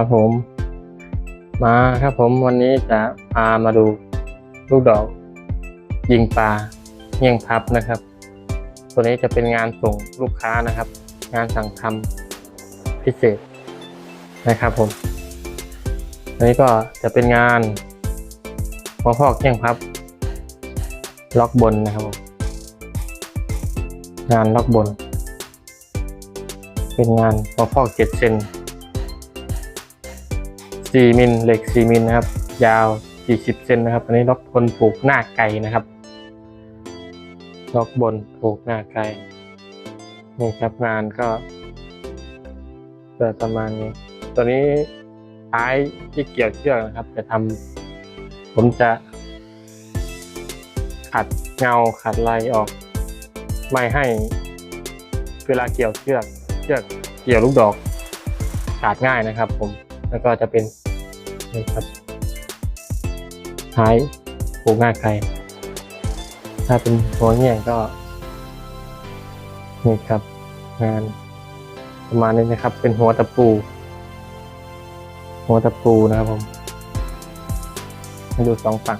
ครับผม มาครับผมวันนี้จะพามาดูลูกดอก ยิงปลาเงี่ยงพับนะครับ ตัวนี้จะเป็นงานส่งลูกค้านะครับ งานสั่งทำพิเศษนะครับผมอันนี้ก็จะเป็นงานหัวพอกเงี่ยงพับ ล็อกบนนะครับผมงานล็อกบน เป็นงานหัวพอกเจ็ดเซน 4มิลเหล็ก 4มิลนะครับ ยาว 40เซนนะครับ อันนี้ล็อกบนผูกหน้าไก่นะครับ ล็อกบนผูกหน้าไก่นี่ครับงานก็เกิดประมาณนี้ ตัวนี้ท้ายที่เกี่ยวเชือกนะครับ จะทำผมจะขัดเงาขัดลายออก ไม่ให้ เวลาเกี่ยวเชือก เชือกเกี่ยวลูกดอกขาดง่ายนะครับผม แล้วก็จะเป็นนี่ครับท้ายผูกหน้าไก่ถ้าเป็นหัวเงี้ยงก็นี่ครับ งานประมาณนี้นะครับ เป็นหัวตะปู หัวตะปูนะครับผมมาดูสองฝั่ง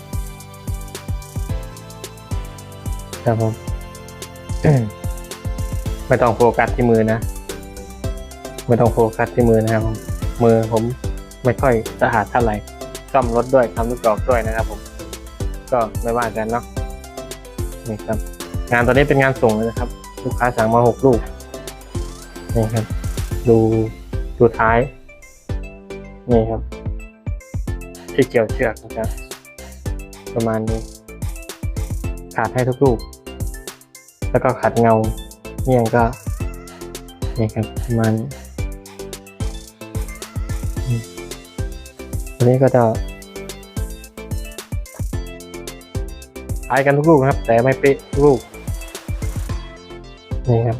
ครับผมไม่ต้องโฟกัสที่มือนะ ไม่ต้องโฟกัสที่มือนะครับผมมือผม ไม่ค่อยสะอาดเท่าไหร่ซ่อมรถด้วยทำลูกดอกด้วยนะครับผม ก็ไม่ว่ากันเนาะนี่ครับ งานตัวนี้เป็นงานส่งเลยนะครับ ลูกค้าสั่งมาหกลูกนี่ครับ ดูดูท้าย นี่ครับ ที่เกี่ยวเชือกนะครับ ประมาณนี้ ขาดให้ทุกลูก แล้วก็ขัดเงาเงี้ยงก็นี่ครับประมาณ ตัวนี้ก็จะคล้ายกันทุกลูกนะครับ แต่ไม่เป๊ะทุกลูก นี่ครับ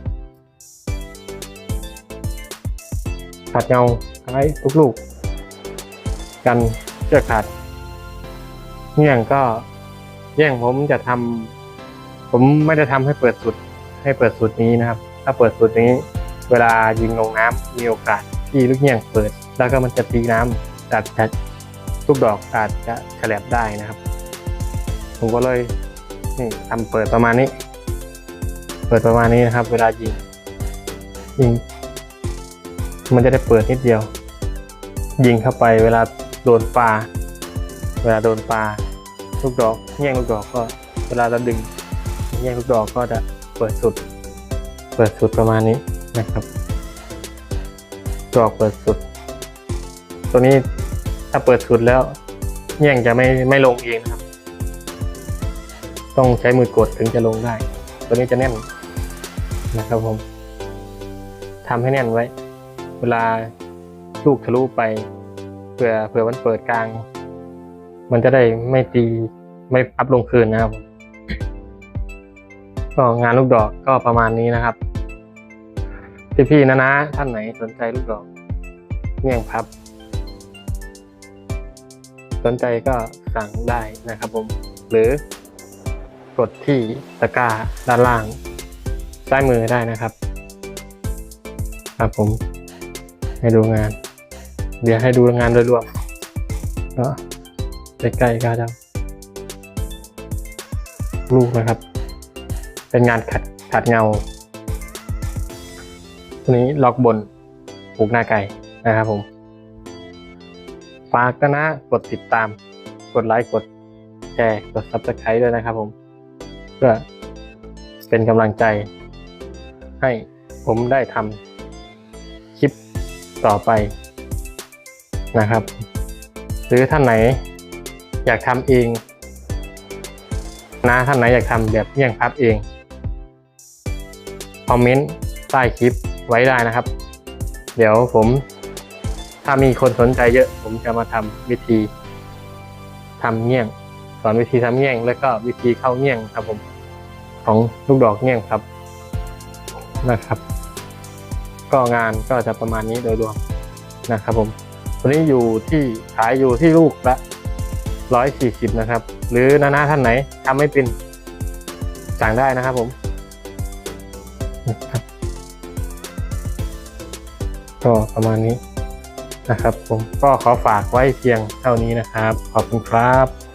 ขัดเงาคล้ายทุกลูก กันเชือกขาดเงี้ยงก็เงี้ยงผมจะทำผมไม่ได้ทำให้เปิดสุดให้เปิดสุดนี้นะครับ ถ้าเปิดสุดนี้ เวลายิงลงน้ำมีโอกาสที่ลูกเงี้ยงเปิด แล้วก็มันจะตีน้ำอาจจะ ลูกดอกอาจจะแฉลบได้นะครับ ผมก็เลยนี่ทำเปิดประมาณนี้ เปิดประมาณนี้นะครับ เวลายิงยิง มันจะได้เปิดนิดเดียว ยิงเข้าไปเวลาโดนปลาเวลาโดนปลาลูกดอกแย่งลูกดอกก็ เวลาเราดึงแย่งลูกดอกก็จะเปิดสุด เปิดสุดประมาณนี้นะครับ ดอกเปิดสุด ตัวนี้ถ้าเปิดสุดแล้วแย่งจะไม่ไม่ลงเองนะครับ ต้องใช้มือกดถึงจะลงได้ ตัวนี้จะแน่นนะครับผมทำให้แน่นไว้ เวลาลูกทะลุไปเผื่อเผื่อมันเปิดกลาง มันจะได้ไม่ตีไม่พับลงคืนนะครับ ก็งานลูกดอกก็ประมาณนี้นะครับพี่ๆนะนะท่านไหนสนใจลูกดอกเมี่ยงพับ สนใจก็สั่งได้นะครับผม หรือกดที่ตะกร้าด้านล่าง ซ้ายมือได้นะครับ ครับผม ให้ดูงาน เดี๋ยวให้ดูงานโดยรวมก็ใกล้ๆก็จะลูกนะครับ เป็นงานขัดขัดเงาตัวนี้ล็อกบนผูกหน้าไก่นะครับผม ฝากกันนะ กดติดตาม กดไลค์ กดแชร์ กด subscribe ด้วยนะครับผม เพื่อเป็นกำลังใจ ให้ผมได้ทำคลิปต่อไปนะครับ หรือท่านไหนอยากทำเอง นะท่านไหนอยากทำแบบเยี่ยงพับเอง คอมเมนต์ใต้คลิปไว้ได้นะครับ เดี๋ยวผม ถ้ามีคนสนใจเยอะ ผมจะมาทำวิธีทำเงี้ยง สอนวิธีทำเงี้ยง แล้วก็วิธีเข้าเงี้ยงครับผมของลูกดอกเงี้ยงครับนะครับ ก็งานก็จะประมาณนี้โดยรวมนะครับผมตัวนี้อยู่ที่ขายอยู่ที่ลูกละร้อยสี่สิบนะครับ หรือนานาท่านไหนทำไม่เป็นสั่งได้นะครับผมนะครับก็ประมาณนี้ นะครับผมก็ขอฝากไว้เพียงเท่านี้นะครับ ขอบคุณครับ